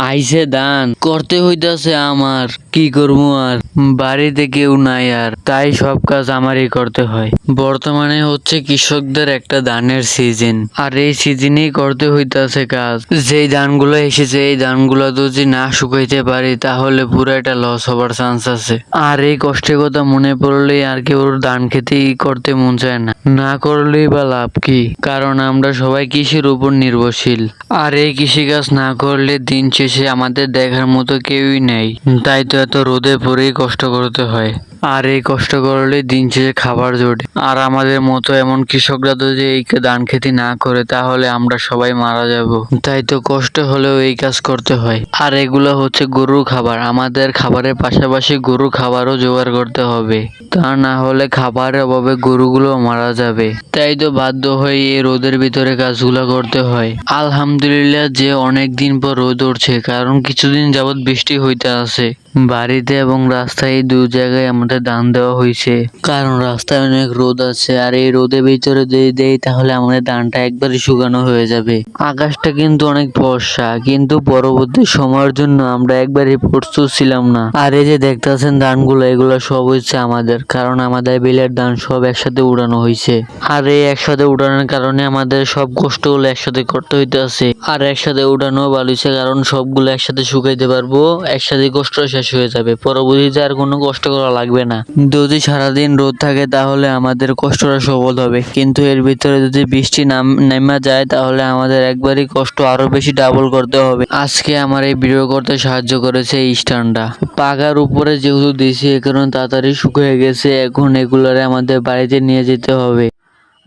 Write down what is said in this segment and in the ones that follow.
আইসে দান করতে হইতাছে আমার কি করব আর? বাড়িতে কেউ নাই আর তাই সব কাজ আমারই করতে হয়। বর্তমানে হচ্ছে কৃষকদের একটা ধানের সিজন আর এই সিজনেই করতে হইতাছে কাজ। যেই ধানগুলো এসেছে, এই ধানগুলো যদি না শুকাইতে পারি, তাহলে পুরো একটা লস হবার চান্স আছে। আর এই কষ্টের কথা মনে পড়লেই আর কেউ ধান খেতেই করতে মন চায় না। না করলেই বা লাভ কি? কারণ আমরা সবাই কৃষির উপর নির্ভরশীল। আর এই কৃষিকাজ না করলে দিন শেষে আমাদের দেখার মতো কেউই নেই। তাই তো এত রোদে পড়েই কষ্ট করতে হয়। আর এই কষ্ট করলে দিন শেষে খাবার জোটে। আর আমাদের মতো এমন কৃষকরা যদি এই ধান খেতি না করে, তাহলে আমরা সবাই মারা যাব। তাই তো কষ্ট হলেও এই কাজ করতে হয়। আর এগুলো হচ্ছে গরুর খাবার। আমাদের খাবারের পাশাপাশি গরু খাবারও জোগাড় করতে হবে। তা না হলে খাবারের অভাবে গরুগুলো মারা যাবে। তাই তো বাধ্য হয়ে এই রোদের ভিতরে কাজগুলো করতে হয়। আলহামদুলিল্লাহ যে অনেক দিন পর রোদ উঠছে, কারণ কিছুদিন যাবৎ বৃষ্টি হইতে আছে। বাড়িতে এবং রাস্তায় দু জায়গায় আমাদের দান দেওয়া হয়েছে। কারণ রাস্তায় অনেক রোদ আছে, আর এই রোদের ভিতরে যদি দেই তাহলে আমাদের ধানটা একবারই শুকানো হয়ে যাবে। আকাশটা কিন্তু অনেক বর্ষা কিন্তু পরবর্তী সময়ের জন্য আমরা একবারই প্রস্তুত ছিলাম না। আর এই যে দেখতেছেন ধানগুলো এগুলো সব হচ্ছে আমাদের, কারণ আমাদের বিলের ধান সব একসাথে উড়ানো হয়েছে। আর এই একসাথে উড়ানোর কারণে আমাদের সব কষ্টগুলো একসাথে করতে হইতেছে। আর একসাথে উড়ানো ভালো হইছে, কারণ সবগুলো একসাথে শুকাইতে পারব, একসাথে কষ্ট শেষ হয়ে যাবে। পরবর্তীতে আর কোনো কষ্ট করা লাগবে না। যদি সারাদিন রোদ থাকে, তাহলে আমাদের কষ্টটা সবল হবে। কিন্তু এর ভিতরে যদি বৃষ্টি নাম, নেমা যায়, তাহলে আমাদের একবারই কষ্ট আরও বেশি ডাবল করতে হবে। আজকে আমার এই ভিডিও করতে সাহায্য করেছে এই স্ট্যান্ডটা পাকার উপরে যেহেতু দিয়েছি এ কারণে তাড়াতাড়ি শুকিয়ে গেছে, এখন এগুলারে আমাদের বাড়িতে নিয়ে যেতে হবে।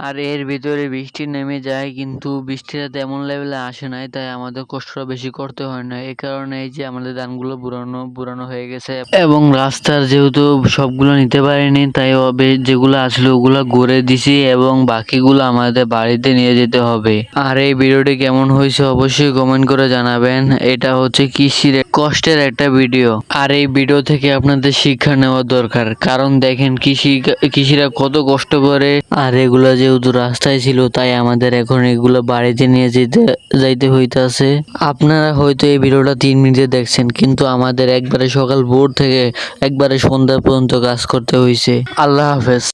আর এর ভিতরে বৃষ্টি নেমে যায়, কিন্তু বৃষ্টিটা তেমন লেভেলে আসে নাই, তাই আমাদের কষ্টটা বেশি করতে হয় না এই কারণে এই যে আমাদের ধানগুলো বুড়ানো বুড়ানো হয়ে গেছে। এবং রাস্তার যেহেতু সবগুলো নিতে পারিনি, তাই যেগুলো আসলে ওগুলো গড়ে দিছি এবং বাকিগুলো আমাদের বাড়িতে নিয়ে যেতে হবে। আর এই ভিডিওটি কেমন হয়েছে অবশ্যই কমেন্ট করে জানাবেন। এটা হচ্ছে কৃষির কষ্টের একটা ভিডিও। আর এই ভিডিও থেকে আপনাদের শিক্ষা নেওয়া দরকার। কারণ দেখেন কৃষি, কৃষিরা কত কষ্ট করে, আর এগুলো যেহেতু রাস্তায় ছিল, তাই আমাদের এখন এগুলো বাড়িতে নিয়ে যেতে, যাইতে হইতাছে। আপনারা হয়তো এই ভিডিওটা তিন মিনিটে দেখছেন, কিন্তু আমাদের একবারে সকাল ভোর থেকে একবারে সন্ধ্যা পর্যন্ত কাজ করতে হয়েছে আল্লাহ হাফেজ।